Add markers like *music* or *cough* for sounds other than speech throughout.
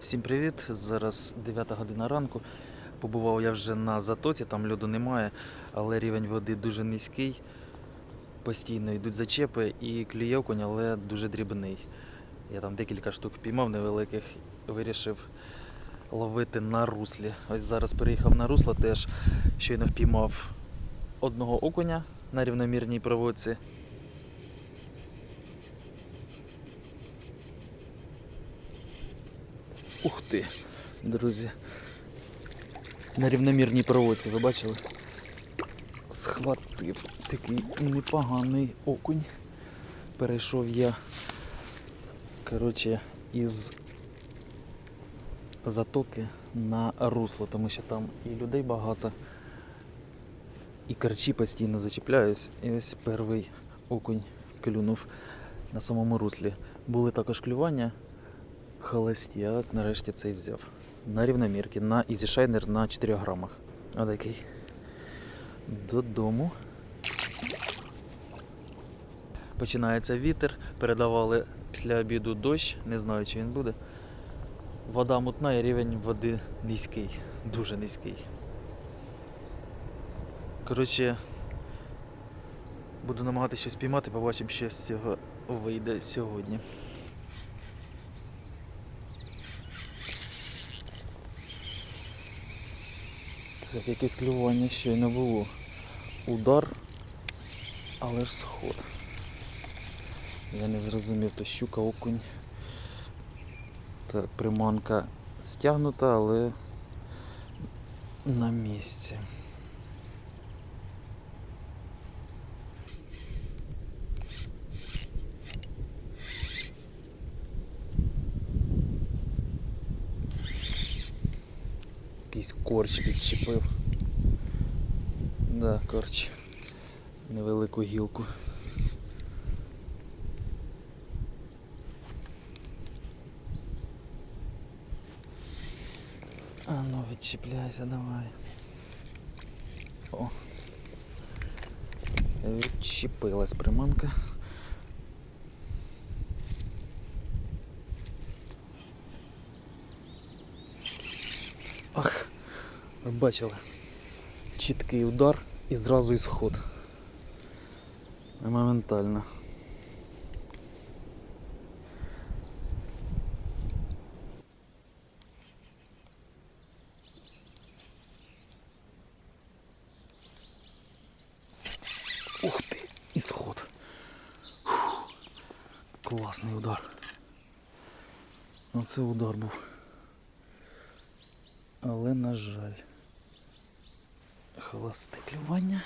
Всім привіт! Зараз 9 година ранку. Побував я вже на затоці, там льоду немає, але рівень води дуже низький. Постійно йдуть зачепи і клює окунь, але дуже дрібний. Я там декілька штук піймав невеликих, вирішив ловити на руслі. Ось зараз переїхав на русло, теж щойно впіймав одного окуня на рівномірній проводці. Ух ти, друзі. На рівномірній проводці, ви бачили? Схватив такий непоганий окунь. Перейшов я, коротше, із затоки на русло, тому що там і людей багато, і карчі постійно зачіпляюсь. І ось перший окунь клюнув на самому руслі. Були також клювання холості, нарешті цей взяв. На рівномірки, на Shiner на 4 грамах. Отакий. Додому. Починається вітер. Передавали після обіду дощ, не знаю, чи він буде. Вода мутна і рівень води низький, дуже низький. Коротше, буду намагатися щось піймати, побачимо, що з цього вийде сьогодні. Це якесь клювання ще й не було. Удар, але ж сход. Я не зрозумів, то щука окунь. Так, приманка стягнута, але на місці. Корч підчепив. Да, корч. Невелику гілку. А ну відчіпляйся, давай. О. Відчепилась приманка. Ах, ви бачили. Чіткий удар і зразу ісход. Моментально. Ух ти, ісход. Фух. Класний удар. Оце удар був. Але на жаль. Холосте клювання.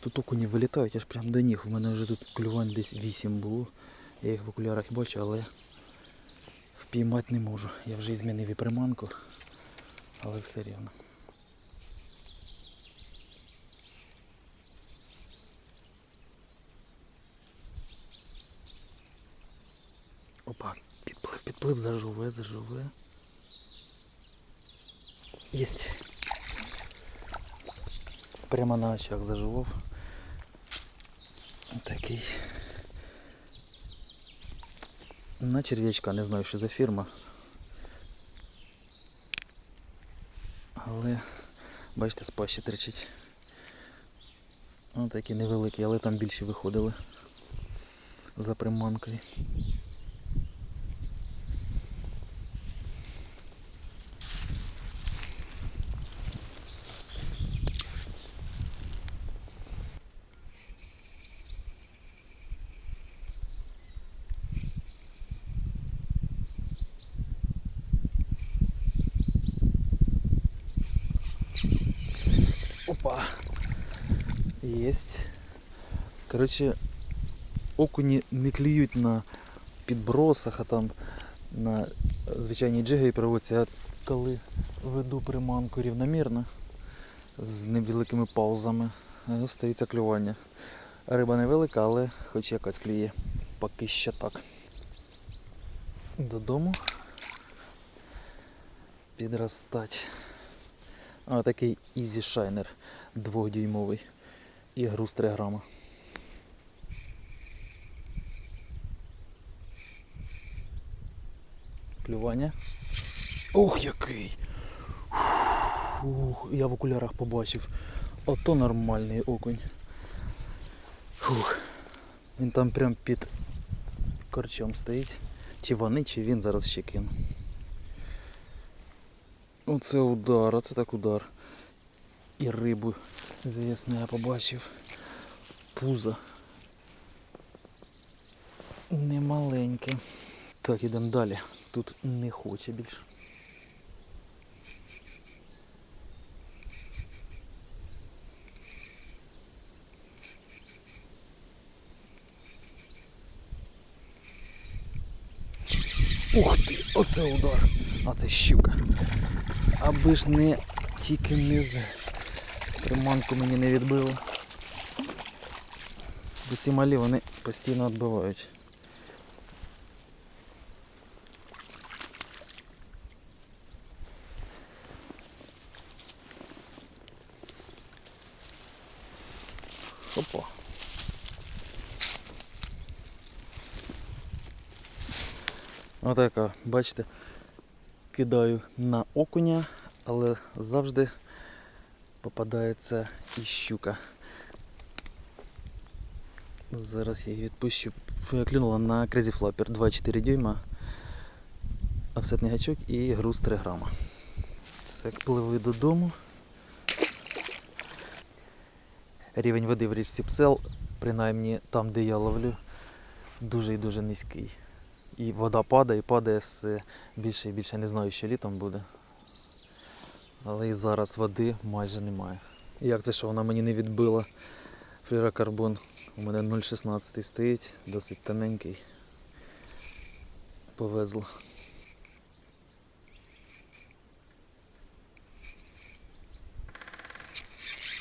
Тут окуні вилітають аж прям до ніг. У мене вже тут клювань десь 8 було. Я їх в окулярах бачу, але впіймати не можу. Я вже змінив і приманку, але все рівно. Опа, підплив, підплив, зажове, зажове. Єсть. Прямо на очах заживав. Такий. На черв'ячка, не знаю, що за фірма. Але, бачите, з пащі тричить. Ось такі невеликі, але там більше виходили за приманкою. Опа. Єсть. Коротше, окуні не клюють на підбросах, а там на звичайній джиговій проводці, а коли веду приманку рівномірно з невеликими паузами, е, стається клювання. Риба невелика, але хоч якась клює. Поки що так. Додому. Підростать. А такий Easy Shiner двохдюймовий і груз 3 грама. Клювання. Ох, який! Фух, я в окулярах побачив. Ото нормальний окунь. Фух. Він там прям під корчом стоїть. Чи вони, чи він зараз ще кину. Оце удар, оце так удар. І рибу, звісно, я побачив. Пузо. Немаленьке. Так, ідемо далі. Тут не хоче більше. Ух ти, оце удар. А це щука. Аби ж не тільки не з приманку мені не відбило. Бо ці малі вони постійно відбивають. Опа. Отака, бачите, кидаю на окуня, але завжди попадається і щука. Зараз я її відпущу. Клюнула на Crazy Flapper 2,4 дюйма, офсетний гачок і груз 3 грама. Так, пливу додому. Рівень води в річці Псел, принаймні там, де я ловлю, дуже і дуже низький. І вода падає, і падає все більше і більше. Не знаю, що літом буде. Але і зараз води майже немає. Як це, що вона мені не відбила флюрокарбон? У мене 0,16 стоїть, досить тоненький. Повезло.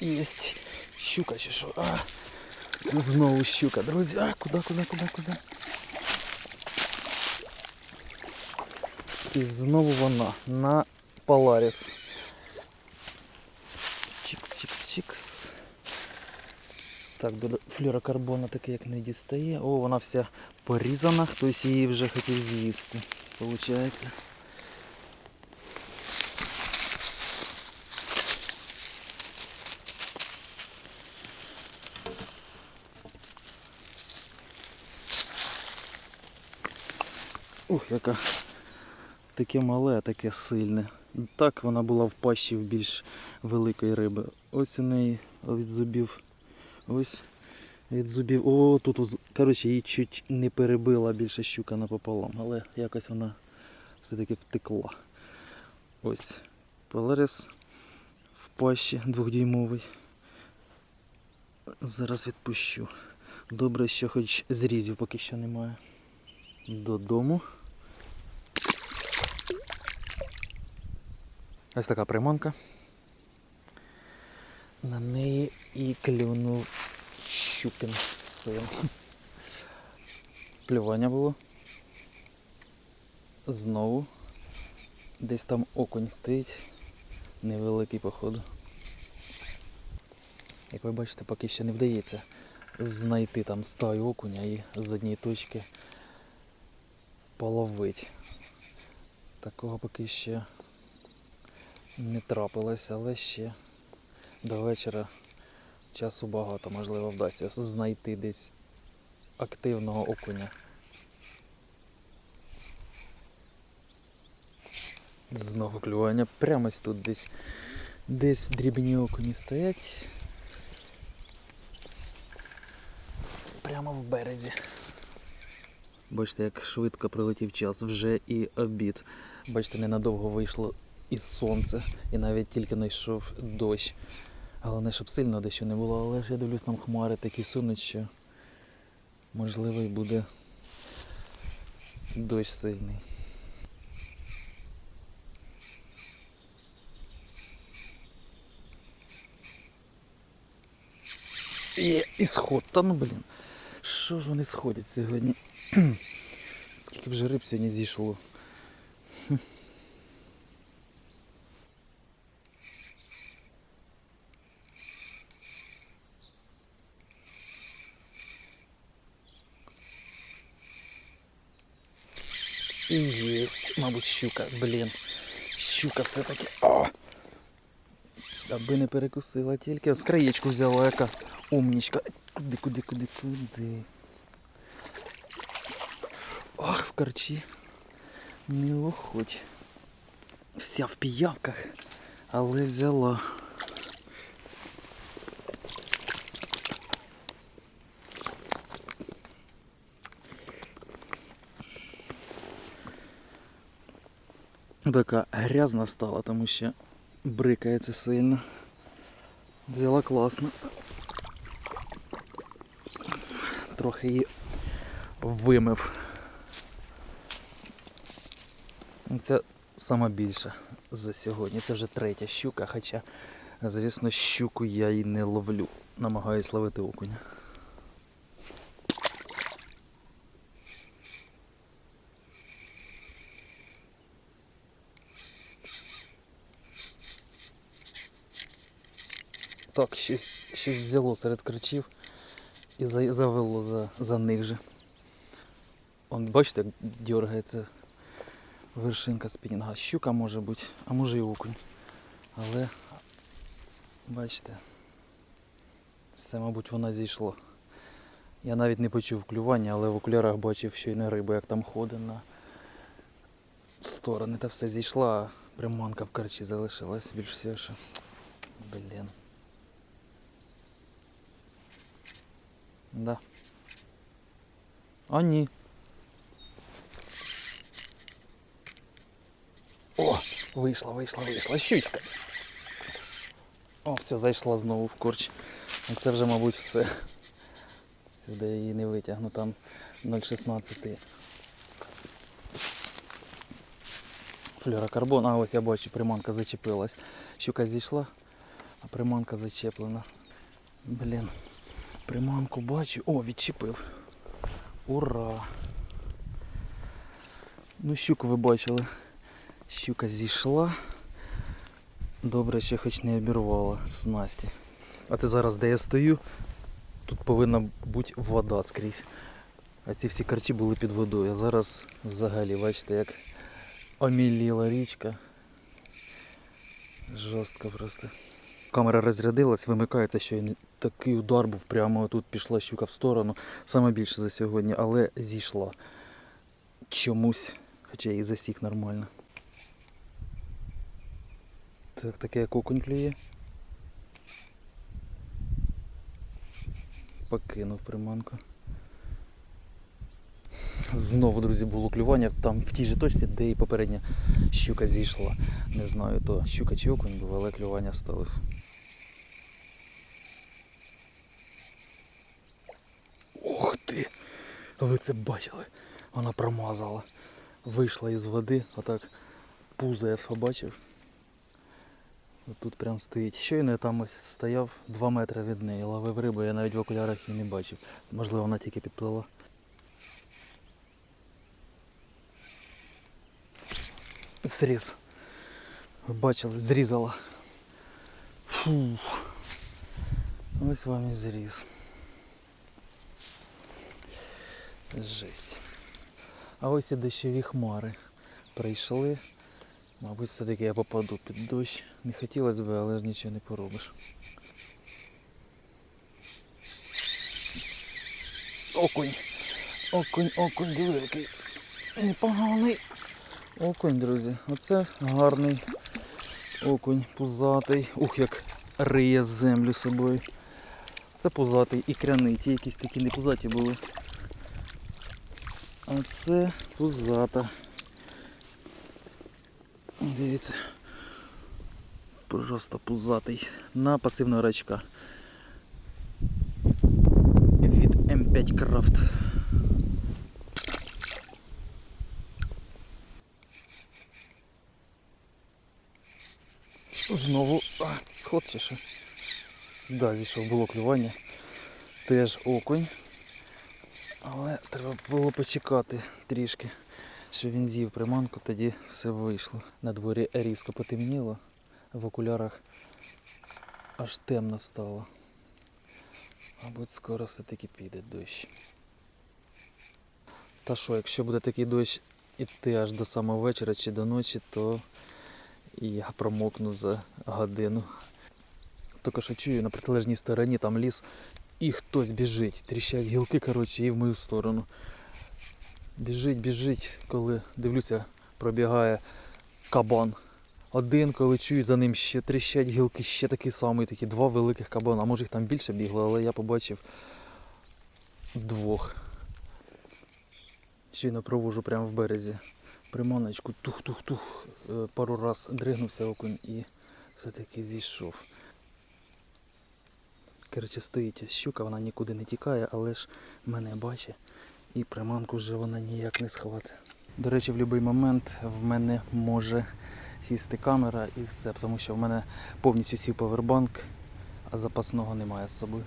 Єсть щука чи що? А, знову щука, друзі. А, куди, куди, куди, куди? І знову вона на Polaris. Чікс, чікс, чікс. Так, до флюрокарбона таке як не дістає. О, вона вся порізана, хтось її вже хотів з'їсти. Получається. Яка таке мале, а таке сильне. Так вона була в пащі в більш великої риби. Ось у неї від зубів. Ось від зубів. О, тут коротше, її чуть не перебила більше щука напополам, але якось вона все-таки втекла. Ось. Поларис в пащі двохдюймовий. Зараз відпущу. Добре, що хоч зрізів поки що немає. Додому. Ось така приманка. На неї і клюнув щукин син. Плювання було. Знову. Десь там окунь стоїть. Невеликий походу. Як ви бачите, поки ще не вдається знайти там стаю окуня і з однієї точки половити. Такого поки ще не трапилось, але ще до вечора часу багато, можливо, вдасться знайти десь активного окуня. Знову клювання. Прямо тут десь, десь дрібні окуні стоять. Прямо в березі. Бачите, як швидко прилетів час, вже і обід. Бачите, ненадовго вийшло і сонце, і навіть тільки знайшов дощ. Головне, щоб сильно дощу не було, але ж я дивлюсь, там хмари такі сунуть, що можливо і буде дощ сильний. Є і сход, та ну блін. Що ж вони сходять сьогодні? *clears throat* Скільки вже риб сьогодні зійшло? І єсть, мабуть, щука, блін. Щука все-таки. Аби не перекусила тільки. З краєчку взяла, яка умнічка. Куди, куди, куди, куди. Ах, в корчі. Не уходь. Вся в піявках, але взяла. Така грязна стала, тому що брикається сильно. Взяла класно. Трохи її вимив. Це сама більша за сьогодні. Це вже третя щука, хоча, звісно, щуку я і не ловлю. Намагаюсь ловити окуня. Так, щось, щось взяло серед кричів і завело за, за них же. Он, бачите, як дергається вершинка спінінга. Щука може бути, а може і окунь. Але, бачите, все, мабуть, вона зійшла. Я навіть не почув клювання, але в окулярах бачив щойно рибу, як там ходить на сторони. Та все зійшла, а приманка в карчі залишилась більш всього. що- Блін. Да. А ні. О, вийшла, вийшла, вийшла. Щучка. О, все, зайшла знову в корч. Це вже, мабуть, все. Сюди її не витягну, там 0,16. Флюрокарбон, а ось я бачу, приманка зачепилась. Щука зійшла, а приманка зачеплена. Блін. Приманку бачу. О, відчепив. Ура! Ну, щуку ви бачили. Щука зійшла. Добре, ще хоч не обірвала снасті. А це зараз, де я стою, тут повинна бути вода скрізь. А ці всі карчі були під водою. А зараз взагалі, бачите, як оміліла річка. Жорстко просто. Камера розрядилась, вимикається, що і такий удар був прямо тут пішла щука в сторону. Саме більше за сьогодні, але зійшла. Чомусь, хоча і засік нормально. Так, таке як окунь клює. Покинув приманку. Знову, друзі, було клювання там в тій же точці, де і попередня щука зійшла. Не знаю, то щука чи окунь але клювання сталося. Ух ти! Ви це бачили? Вона промазала. Вийшла із води, отак пузо я побачив. Тут прям стоїть. Щойно я там ось стояв 2 метри від неї, ловив рибу, я навіть в окулярах її не бачив. Можливо, вона тільки підплила. Зріз. Ви бачили, зрізала. Фух. Ось вам і зріз. Жесть. А ось і дощові хмари прийшли. Мабуть, все-таки я попаду під дощ. Не хотілося б, але ж нічого не поробиш. Окунь. Окунь, окунь, диви, непоганий. Окунь, друзі. Оце гарний окунь, пузатий. Ух, як риє землю собою. Це пузатий ікряний. Ті якісь такі не пузаті були. А це пузата. Дивіться. Просто пузатий. На пасивного рачка. Від М5 Крафт. Знову сход чи? Да, зійшов було клювання. Теж окунь. Але треба було почекати трішки, що він з'їв приманку, тоді все вийшло. На дворі різко потемніло, в окулярах аж темно стало. Мабуть, скоро все-таки піде дощ. Та що, якщо буде такий дощ, іти аж до самого вечора чи до ночі, то я промокну за годину. Тільки що чую на протилежній стороні там ліс, і хтось біжить, тріщать гілки, коротше, і в мою сторону. Біжить, біжить, коли дивлюся, пробігає кабан. Один, коли чую, за ним ще тріщать гілки, ще такий самий, такі два великих кабана. А може їх там більше бігло, але я побачив двох. Щойно провожу прямо в березі. Приманочку, тух-тух-тух. Е, Пару раз дригнувся окунь і все-таки зійшов. Коротше, стоїть щука, вона нікуди не тікає, але ж мене бачить. І приманку вже вона ніяк не схватить. До речі, в будь-який момент в мене може сісти камера і все, тому що в мене повністю сів павербанк, а запасного немає з собою.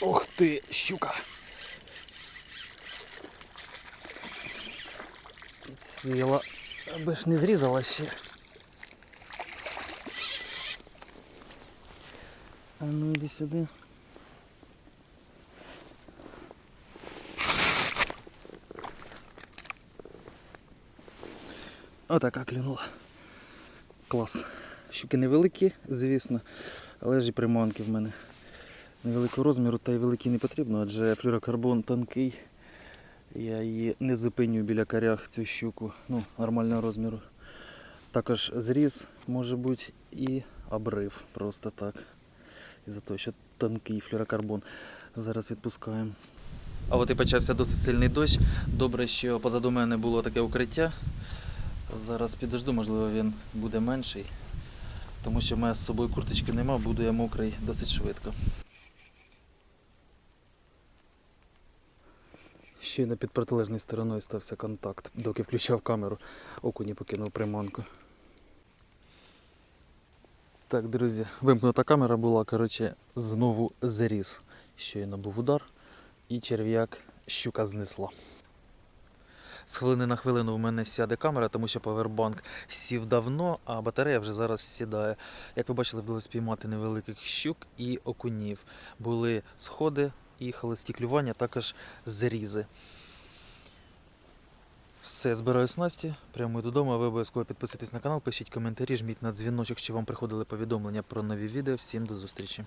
Ух ти, щука! Підсіла, аби ж не зрізала ще. А ну іди сюди. Отака клюнула. Клас. Щуки невеликі, звісно, але ж і приманки в мене невеликого розміру, та й великі не потрібно, адже флюрокарбон тонкий. Я її не зупиню біля корях цю щуку, ну, нормального розміру. Також зріз може бути і обрив просто так. Із-за того, що тонкий флюрокарбон. Зараз відпускаємо. А от і почався досить сильний дощ. Добре, що позаду мене було таке укриття. Зараз підожду, можливо, він буде менший. Тому що в мене з собою курточки нема, буду я мокрий досить швидко. Щойно під протилежною стороною стався контакт, доки включав камеру, окуні покинув приманку. Так, друзі, вимкнута камера була, коротше, знову заріз. Щойно був удар, і черв'як щука знесла. З хвилини на хвилину в мене сяде камера, тому що павербанк сів давно, а батарея вже зараз сідає. Як ви бачили, вдалося спіймати невеликих щук і окунів. Були сходи і холості клювання, також зрізи. Все, збираю снасті, прямо додому. Ви обов'язково підписуйтесь на канал, пишіть коментарі, жміть на дзвіночок, що вам приходили повідомлення про нові відео. Всім до зустрічі!